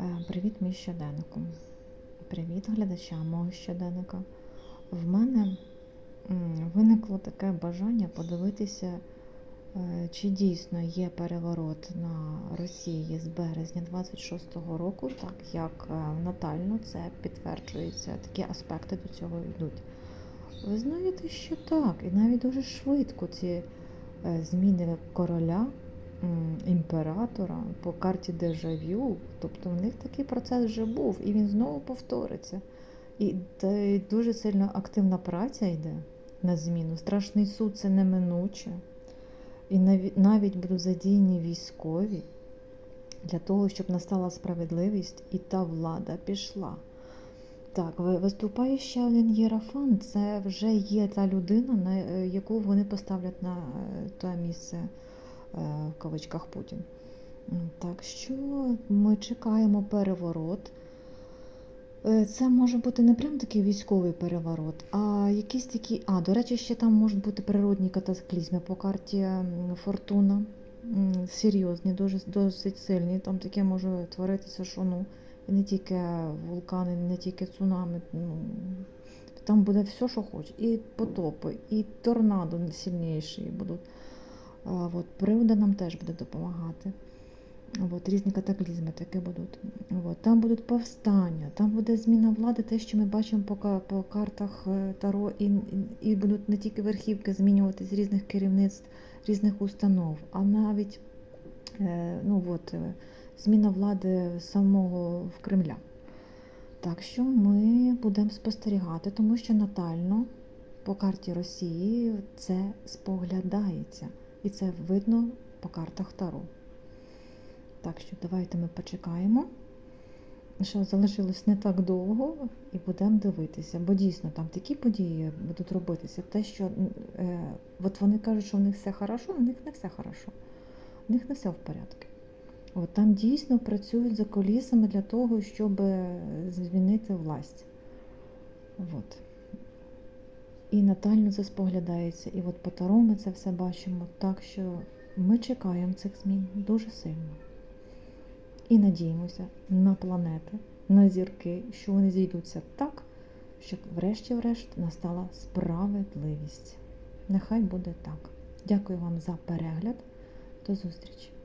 Е, Привіт, мій щоденнику. Привіт глядачам мого щоденника. В мене виникло таке бажання подивитися, е, чи дійсно є переворот на Росії з березня 26-го року, так як е, натально це підтверджується, такі аспекти до цього йдуть. Ви знаєте, що так, і навіть дуже швидко ці зміни короля імператора по карті дежавю. Тобто в них такий процес вже був, і він знову повториться. І дуже сильно активна праця йде на зміну. Страшний суд це неминуче. І навіть, будуть задіяні військові для того, щоб настала справедливість і та влада пішла. Так, ви- виступає ще один єрафан. Це вже є та людина, на е, яку вони поставлять на е, те місце в кавичках Путін. Так що ми чекаємо переворот. Е, Це може бути не прям такий військовий переворот, а якісь такі. А, до речі, ще там можуть бути природні катаклізми по карті Фортуна. Серйозні, дуже досить сильні. Там таке може творитися, що ну, не тільки вулкани, не тільки цунами. Ну, там буде все, що хочеш. І потопи, і торнадо сильніші будуть. От, природа нам теж буде допомагати. От, різні катаклізми такі будуть. От, там будуть повстання, там буде зміна влади, те, що ми бачимо по, по картах е, Таро, і, і, і будуть не тільки верхівки змінюватись різних керівництв, різних установ, а навіть е, ну, от, е, зміна влади самого в Кремля. Так що ми будемо спостерігати, тому що натально по карті Росії це споглядається. І це видно по картах Таро. Так що давайте ми почекаємо. Що залишилось не так довго, і будемо дивитися. Бо дійсно там такі події будуть робитися. Те, що е, от вони кажуть, що в них все хорошо, у них не все хорошо. У них не все в порядку. От там дійсно працюють за колісами для того, щоб змінити власть. От. І натально це споглядається. І от по Таро ми це все бачимо. Так що ми чекаємо цих змін дуже сильно. І надіємося на планети, на зірки, що вони зійдуться так, щоб врешті-врешт настала справедливість. Нехай буде так. Дякую вам за перегляд. До зустрічі!